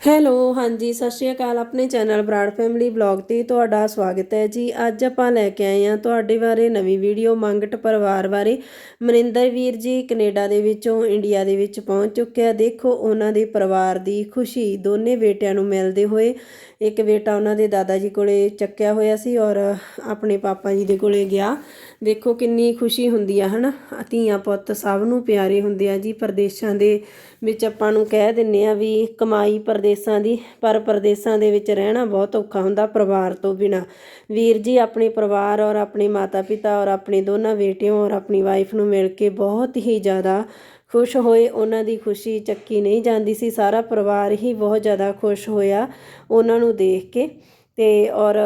Hello, ਹਾਂਜੀ, ਸਤਿ ਸ਼੍ਰੀ ਅਕਾਲ। ਆਪਣੇ ਚੈਨਲ ਬਰਾੜ ਫੈਮਿਲੀ ਬਲੌਗ ਤੇ ਤੁਹਾਡਾ ਸਵਾਗਤ ਹੈ ਜੀ। ਅੱਜ ਆਪਾਂ ਲੈ ਕੇ ਆਏ ਹਾਂ ਤੁਹਾਡੇ ਬਾਰੇ ਨਵੀਂ ਵੀਡੀਓ ਮੰਗਟ ਪਰਿਵਾਰ ਬਾਰੇ। ਮਨਿੰਦਰ ਵੀਰ ਜੀ ਕੈਨੇਡਾ ਦੇ ਵਿੱਚੋਂ, ਇੰਡੀਆ ਦੇ ਵਿੱਚ ਪਹੁੰਚ ਚੁੱਕਿਆ ਦੇਖੋ, ਉਹਨਾਂ ਦੇ ਪਰਿਵਾਰ ਦੀ ਖੁਸ਼ੀ। ਦੋਨੇ ਬੇਟਿਆਂ ਨੂੰ ਮਿਲਦੇ ਹੋਏ ਇੱਕ ਬੇਟਾ ਉਹਨਾਂ ਦੇ ਦਾਦਾ ਜੀ ਕੋਲੇ ਚੱਕਿਆ ਹੋਇਆ ਸੀ ਔਰ ਆਪਣੇ ਪਾਪਾ ਜੀ ਦੇ ਕੋਲੇ ਗਿਆ। ਦੇਖੋ, ਕਿੰਨੀ ਖੁਸ਼ੀ ਹੁੰਦੀ ਆ, ਹਨਾ? ਧੀਆਂ ਪੁੱਤ ਸਭ ਨੂੰ ਪਿਆਰੇ ਹੁੰਦੇ ਆ ਜੀ। ਪਰਦੇਸ਼ਾਂ ਦੇ ਵਿੱਚ ਆਪਾਂ ਨੂੰ ਕਹਿ ਦਿੰਨੇ ਆ ਵੀ ਕਮਾਈ ਪਰਦੇਸਾਂ ਦੀ, ਪਰ ਪਰਦੇਸਾਂ ਦੇ ਵਿੱਚ ਰਹਿਣਾ ਬਹੁਤ ਔਖਾ ਹੁੰਦਾ ਪਰਿਵਾਰ ਤੋਂ ਬਿਨਾ। ਵੀਰ ਜੀ, ਆਪਣੇ ਪਰਿਵਾਰ ਔਰ ਆਪਣੇ ਮਾਤਾ ਪਿਤਾ ਔਰ ਆਪਣੇ ਦੋਨਾਂ ਬੇਟਿਆਂ ਔਰ ਆਪਣੀ ਵਾਈਫ ਨੂੰ ਮਿਲ ਕੇ ਬਹੁਤ ਹੀ ਜ਼ਿਆਦਾ ਖੁਸ਼ ਹੋਏ। ਉਹਨਾਂ ਦੀ ਖੁਸ਼ੀ ਚੱਕੀ ਨਹੀਂ ਜਾਂਦੀ ਸੀ। ਸਾਰਾ ਪਰਿਵਾਰ ਹੀ ਬਹੁਤ ਜ਼ਿਆਦਾ ਖੁਸ਼ ਹੋਇਆ ਉਹਨਾਂ ਨੂੰ ਦੇਖ ਕੇ ਤੇ ਔਰ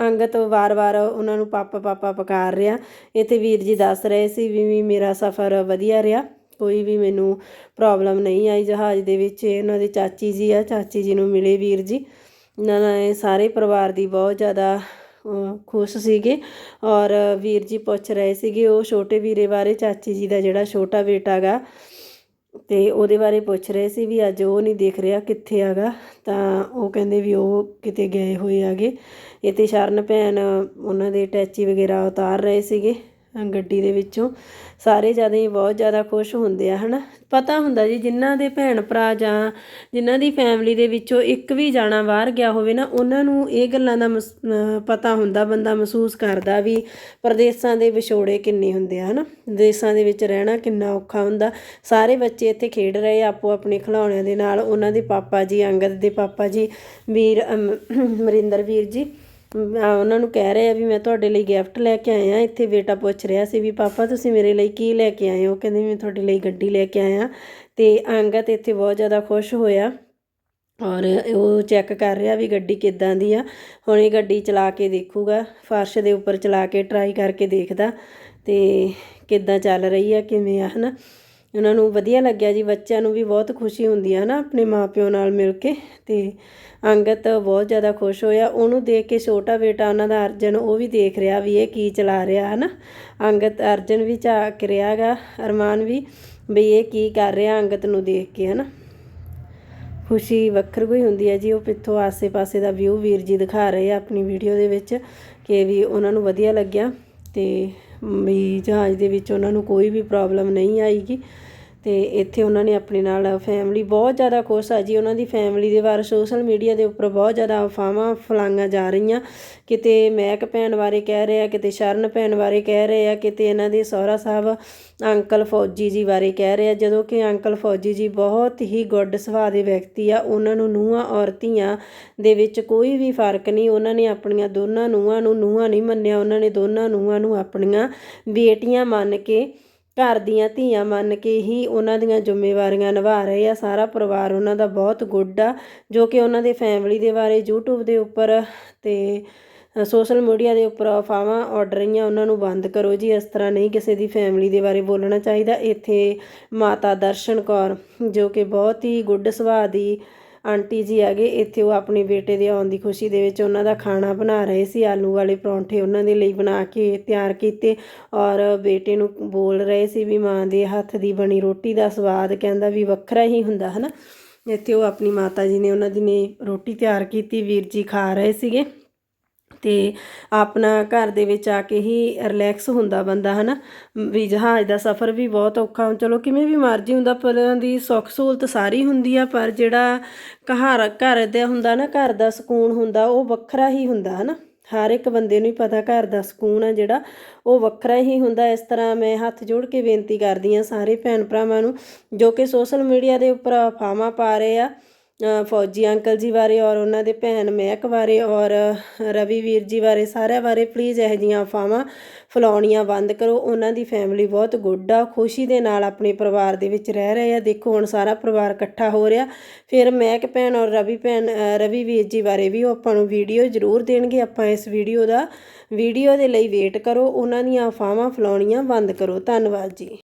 ਅੰਗਤ ਵਾਰ-ਵਾਰ ਉਹਨਾਂ ਨੂੰ ਪਾਪਾ ਪਾਪਾ ਪੁਕਾਰ ਰਿਹਾ। ਇੱਥੇ ਵੀਰ ਜੀ ਦੱਸ ਰਹੇ ਸੀ ਵੀ ਵੀ ਮੇਰਾ ਸਫ਼ਰ ਵਧੀਆ ਰਿਹਾ। ਕੋਈ ਵੀ ਮੈਨੂੰ ਪ੍ਰੋਬਲਮ ਨਹੀਂ ਆਈ ਜਹਾਜ਼ ਦੇ ਵਿੱਚ। ਇਹਨਾਂ ਦੇ ਚਾਚੀ ਜੀ ਆ, ਚਾਚੀ ਜੀ ਨੂੰ ਮਿਲੇ ਵੀਰ ਜੀ। ਇਹਨਾਂ ਨੇ ਸਾਰੇ ਪਰਿਵਾਰ ਦੀ ਬਹੁਤ ਜ਼ਿਆਦਾ ਖੁਸ਼ ਸੀਗੇ ਔਰ ਵੀਰ ਜੀ ਪੁੱਛ ਰਹੇ ਸੀਗੇ, ਉਹ ਛੋਟੇ ਵੀਰੇ ਬਾਰੇ, ਚਾਚੀ ਜੀ ਦਾ ਜਿਹੜਾ ਛੋਟਾ ਬੇਟਾ ਗਾ ਤੇ ਉਹਦੇ ਬਾਰੇ ਪੁੱਛ ਰਹੇ ਸੀ ਵੀ ਅੱਜ ਉਹ ਨਹੀਂ ਦੇਖ ਰਿਹਾ ਕਿੱਥੇ ਹੈਗਾ। ਤਾਂ ਉਹ ਕਹਿੰਦੇ ਵੀ ਉਹ ਕਿਤੇ ਗਏ ਹੋਏ ਆਗੇ ਇਹ ਤੇ ਸ਼ਰਨ ਭੈਣ ਉਹਨਾਂ ਦੇ ਟੈਚੀ ਵਗੈਰਾ ਉਤਾਰ ਰਹੇ ਸੀਗੇ। ਗੱਡੀ ਦੇ ਵਿੱਚੋਂ ਸਾਰੇ ਜ਼ਿਆਦਾ ਹੀ ਬਹੁਤ ਜ਼ਿਆਦਾ ਖੁਸ਼ ਹੁੰਦੇ ਆ ਹਨਾ? ਪਤਾ ਹੁੰਦਾ ਜੀ ਜਿਨ੍ਹਾਂ ਦੇ ਭੈਣ ਭਰਾ ਜਾਂ ਜਿਨ੍ਹਾਂ ਦੀ ਫੈਮਿਲੀ ਦੇ ਵਿੱਚੋਂ ਇੱਕ ਵੀ ਜਾਣਾ ਬਾਹਰ ਗਿਆ ਹੋਵੇ ਨਾ ਉਹਨਾਂ ਨੂੰ ਇਹ ਗੱਲਾਂ ਦਾ ਮਸ- ਪਤਾ ਹੁੰਦਾ ਬੰਦਾ ਮਹਿਸੂਸ ਕਰਦਾ ਵੀ ਪ੍ਰਦੇਸਾਂ ਦੇ ਵਿਛੋੜੇ ਕਿੰਨੇ ਹੁੰਦੇ ਆ ਹਨਾ? ਦੇਸਾਂ ਦੇ ਵਿੱਚ ਰਹਿਣਾ ਕਿੰਨਾ ਔਖਾ ਹੁੰਦਾ। ਸਾਰੇ ਬੱਚੇ ਇੱਥੇ ਖੇਡ ਰਹੇ ਆਪੋ ਆਪਣੇ ਖਿਡੌਣਿਆਂ ਦੇ ਨਾਲ ਉਹਨਾਂ ਦੇ ਪਾਪਾ ਜੀ ਅੰਗਦ ਦੇ ਪਾਪਾ ਜੀ ਵੀਰ ਅਮ, ਮਰਿੰਦਰ ਵੀਰ ਜੀ। ਉਹਨਾਂ ਨੂੰ ਕਹਿ ਰਹੇ ਆ ਵੀ ਮੈਂ ਤੁਹਾਡੇ ਲਈ ਗਿਫਟ ਲੈ ਕੇ ਆਇਆ, ਇੱਥੇ ਬੇਟਾ ਪੁੱਛ ਰਿਹਾ ਸੀ ਵੀ ਪਾਪਾ ਤੁਸੀਂ ਮੇਰੇ ਲਈ ਕੀ ਲੈ ਕੇ ਆਏ ਹੋ? ਕਹਿੰਦੇ ਮੈਂ ਤੁਹਾਡੇ ਲਈ ਗੱਡੀ ਲੈ ਕੇ ਆਇਆ। ਤੇ ਅੰਗਦ ਇੱਥੇ ਬਹੁਤ ਜ਼ਿਆਦਾ ਖੁਸ਼ ਹੋਇਆ ਔਰ ਉਹ ਚੈੱਕ ਕਰ ਰਿਹਾ ਵੀ ਗੱਡੀ ਕਿੱਦਾਂ ਦੀ ਆ। ਹੁਣ ਇਹ ਗੱਡੀ ਚਲਾ ਕੇ ਦੇਖੂਗਾ, ਫਰਸ਼ ਦੇ ਉੱਪਰ ਚਲਾ ਕੇ ਟਰਾਈ ਕਰਕੇ ਦੇਖਦਾ ਤੇ ਕਿੱਦਾਂ ਚੱਲ ਰਹੀ ਆ, ਕਿਵੇਂ ਆ, ਹਨਾ? ਉਹਨਾਂ ਨੂੰ ਵਧੀਆ ਲੱਗਿਆ ਜੀ, ਬੱਚਿਆਂ ਨੂੰ ਵੀ ਬਹੁਤ ਖੁਸ਼ੀ ਹੁੰਦੀ ਹੈ ਨਾ ਆਪਣੇ ਮਾਪਿਓ ਨਾਲ ਮਿਲ ਕੇ ਤੇ ਅੰਗਤ ਬਹੁਤ ਜ਼ਿਆਦਾ ਖੁਸ਼ ਹੋਇਆ, ਉਹਨੂੰ ਦੇਖ ਕੇ ਛੋਟਾ ਬੇਟਾ ਉਹਨਾਂ ਦਾ ਅਰਜਨ ਉਹ ਵੀ ਦੇਖ ਰਿਹਾ ਵੀ ਇਹ ਕੀ ਚਲਾ ਰਿਹਾ ਹਨਾ ਅੰਗਤ ਅਰਜਨ ਵੀ ਝਾਕ ਰਿਹਾਗਾ ਅਰਮਾਨ ਵੀ ਵੀ ਇਹ ਕੀ ਕਰ ਰਿਹਾ ਅੰਗਤ ਨੂੰ ਦੇਖ ਕੇ ਹਨਾ। ਖੁਸ਼ੀ ਵੱਖਰ ਕੋਈ ਹੁੰਦੀ ਹੈ ਜੀ, ਉਹ ਪਿੱਥੋਂ ਆਸੇ-ਪਾਸੇ ਦਾ ਵਿਊ ਵੀਰ ਜੀ ਦਿਖਾ ਰਹੇ ਆ ਆਪਣੀ ਵੀਡੀਓ ਦੇ ਵਿੱਚ ਕਿ ਵੀ ਉਹਨਾਂ ਨੂੰ ਵਧੀਆ ਲੱਗਿਆ ਤੇ ਵੀ ਜਹਾਜ਼ ਦੇ ਵਿੱਚ ਉਹਨਾਂ ਨੂੰ ਕੋਈ ਵੀ ਪ੍ਰੋਬਲਮ ਨਹੀਂ ਆਏਗੀ। ਤੇ ਇੱਥੇ ਉਹਨਾਂ ਨੇ ਆਪਣੇ ਨਾਲ ਫੈਮਿਲੀ ਬਹੁਤ ਜ਼ਿਆਦਾ ਖੁਸ਼ ਆ ਜੀ। ਉਹਨਾਂ ਦੀ ਫੈਮਿਲੀ ਦੇ ਬਾਰੇ ਸੋਸ਼ਲ ਮੀਡੀਆ ਦੇ ਉੱਪਰ ਬਹੁਤ ਜ਼ਿਆਦਾ ਅਫਵਾਹਾਂ ਫਲਾਈਆਂ ਜਾ ਰਹੀਆਂ। ਕਿਤੇ ਮਹਿਕ ਭੈਣ ਬਾਰੇ ਕਹਿ ਰਹੇ ਆ ਕਿਤੇ ਸ਼ਰਨ ਭੈਣ ਬਾਰੇ ਕਹਿ ਰਹੇ ਆ, ਕਿਤੇ ਇਹਨਾਂ ਦੇ ਸਹੁਰਾ ਸਾਹਿਬ ਅੰਕਲ ਫੌਜੀ ਜੀ ਬਾਰੇ ਕਹਿ ਰਹੇ ਆ। ਜਦੋਂ ਕਿ ਅੰਕਲ ਫੌਜੀ ਜੀ ਬਹੁਤ ਹੀ ਗੁੱਡ ਸੁਭਾਅ ਦੇ ਵਿਅਕਤੀ ਆ। ਉਹਨਾਂ ਨੂੰ ਨੂੰਹਾਂ ਔਰ ਧੀਆਂ ਦੇ ਵਿੱਚ ਕੋਈ ਵੀ ਫ਼ਰਕ ਨਹੀਂ। ਉਹਨਾਂ ਨੇ ਆਪਣੀਆਂ ਦੋਨਾਂ ਨੂੰਹਾਂ ਨੂੰ ਨੂੰਹਾਂ ਨਹੀਂ ਮੰਨਿਆ। ਉਹਨਾਂ ਨੇ ਦੋਨਾਂ ਨੂੰਹਾਂ ਨੂੰ ਆਪਣੀਆਂ ਬੇਟੀਆਂ ਮੰਨ ਕੇ ਘਰ ਦੀਆਂ ਧੀਆਂ ਮੰਨ ਕੇ ਹੀ ਉਹਨਾਂ ਦੀਆਂ ਜ਼ਿੰਮੇਵਾਰੀਆਂ ਨਿਭਾ ਰਹੇ ਆ। ਸਾਰਾ ਪਰਿਵਾਰ ਉਹਨਾਂ ਦਾ ਬਹੁਤ ਗੁੱਡ ਆ, ਜੋ ਕਿ ਉਹਨਾਂ ਦੇ ਫੈਮਿਲੀ ਦੇ ਬਾਰੇ, YouTube ਦੇ ਉੱਪਰ ਤੇ ਸੋਸ਼ਲ ਮੀਡੀਆ ਦੇ ਉੱਪਰ ਅਫਵਾਹਾਂ ਉੱਡ ਰਹੀਆਂ। ਉਹਨਾਂ ਨੂੰ ਬੰਦ ਕਰੋ ਜੀ, ਇਸ ਤਰ੍ਹਾਂ ਨਹੀਂ ਕਿਸੇ ਦੀ ਫੈਮਿਲੀ ਦੇ ਬਾਰੇ ਬੋਲਣਾ ਚਾਹੀਦਾ। ਇੱਥੇ ਮਾਤਾ ਦਰਸ਼ਨ ਕੌਰ, ਜੋ ਕਿ ਬਹੁਤ ਹੀ ਗੁੱਡ ਸੁਭਾਅ ਦੀ ਆਂਟੀ ਜੀ ਹੈਗੇ ਇੱਥੇ ਉਹ ਆਪਣੇ ਬੇਟੇ ਦੇ ਆਉਣ ਦੀ ਖੁਸ਼ੀ ਦੇ ਵਿੱਚ ਉਹਨਾਂ ਦਾ ਖਾਣਾ ਬਣਾ ਰਹੇ ਸੀ, ਆਲੂ ਵਾਲੇ ਪਰੌਂਠੇ ਉਹਨਾਂ ਦੇ ਲਈ ਬਣਾ ਕੇ ਤਿਆਰ ਕੀਤੇ ਔਰ ਬੇਟੇ ਨੂੰ ਬੋਲ ਰਹੇ ਸੀ ਵੀ ਮਾਂ ਦੇ ਹੱਥ ਦੀ ਬਣੀ ਰੋਟੀ ਦਾ ਸਵਾਦ ਕਹਿੰਦਾ ਵੀ ਵੱਖਰਾ ਹੀ ਹੁੰਦਾ, ਹਨਾ। ਇੱਥੇ ਉਹ ਆਪਣੀ ਮਾਤਾ ਜੀ ਨੇ ਉਹਨਾਂ ਦੀ ਨੇ ਰੋਟੀ ਤਿਆਰ ਕੀਤੀ, ਵੀਰ ਜੀ ਖਾ ਰਹੇ ਸੀਗੇ। ਤੇ ਆਪਣਾ ਘਰ ਦੇ ਵਿੱਚ ਆ ਕੇ ਹੀ ਰਿਲੈਕਸ ਹੁੰਦਾ ਬੰਦਾ, ਹਨਾ? ਵੀ ਜਹਾਜ਼ ਦਾ ਸਫ਼ਰ ਵੀ ਬਹੁਤ ਔਖਾ ਚਲੋ, ਕਿਵੇਂ ਵੀ ਮਰਜ਼ੀ ਹੁੰਦਾ, ਪਰ ਦੀ ਸੁੱਖ ਸਹੂਲਤ ਸਾਰੀ ਹੁੰਦੀ ਆ, ਪਰ ਜਿਹੜਾ ਘਰ ਘਰ ਦਾ ਹੁੰਦਾ ਨਾ, ਘਰ ਦਾ ਸਕੂਨ ਹੁੰਦਾ, ਉਹ ਵੱਖਰਾ ਹੀ ਹੁੰਦਾ, ਹਨਾ? ਹਰ ਇੱਕ ਬੰਦੇ ਨੂੰ ਹੀ ਪਤਾ ਘਰ ਦਾ ਸਕੂਨ ਆ ਜਿਹੜਾ, ਉਹ ਵੱਖਰਾ ਹੀ ਹੁੰਦਾ। ਇਸ ਤਰ੍ਹਾਂ ਮੈਂ ਹੱਥ ਜੋੜ ਕੇ ਬੇਨਤੀ ਕਰਦੀ ਆ ਸਾਰੇ ਭੈਣ ਭਰਾਵਾਂ ਨੂੰ, ਜੋ ਕਿ ਸੋਸ਼ਲ ਮੀਡੀਆ ਦੇ ਉੱਪਰ ਅਫਵਾਹਾਂ ਪਾ ਰਹੇ ਆ ਫੌਜੀ ਅੰਕਲ ਜੀ ਬਾਰੇ ਔਰ ਉਹਨਾਂ ਦੇ ਭੈਣ ਮਹਿਕ ਬਾਰੇ ਔਰ ਰਵੀ ਵੀਰ ਜੀ ਬਾਰੇ ਸਾਰਿਆਂ ਬਾਰੇ ਪਲੀਜ਼ ਇਹੋ ਜਿਹੀਆਂ ਅਫਵਾਹਾਂ ਫਲਾਉਣੀਆਂ ਬੰਦ ਕਰੋ। ਉਹਨਾਂ ਦੀ ਫੈਮਿਲੀ ਬਹੁਤ ਗੁੱਡ ਆ। ਖੁਸ਼ੀ ਦੇ ਨਾਲ ਆਪਣੇ ਪਰਿਵਾਰ ਦੇ ਵਿੱਚ ਰਹਿ ਰਹੇ ਆ। ਦੇਖੋ ਹੁਣ ਸਾਰਾ ਪਰਿਵਾਰ ਇਕੱਠਾ ਹੋ ਰਿਹਾ। ਫਿਰ ਮਹਿਕ ਭੈਣ ਔਰ ਰਵੀ ਭੈਣ ਰਵੀ ਵੀਰ ਜੀ ਬਾਰੇ ਵੀ ਉਹ ਆਪਾਂ ਨੂੰ ਵੀਡੀਓ ਜ਼ਰੂਰ ਦੇਣਗੇ। ਆਪਾਂ ਇਸ ਵੀਡੀਓ ਦਾ ਵੀਡੀਓ ਦੇ ਲਈ ਵੇਟ ਕਰੋ। ਉਹਨਾਂ ਦੀਆਂ ਅਫਵਾਹਾਂ ਫਲਾਉਣੀਆਂ ਬੰਦ ਕਰੋ। ਧੰਨਵਾਦ ਜੀ।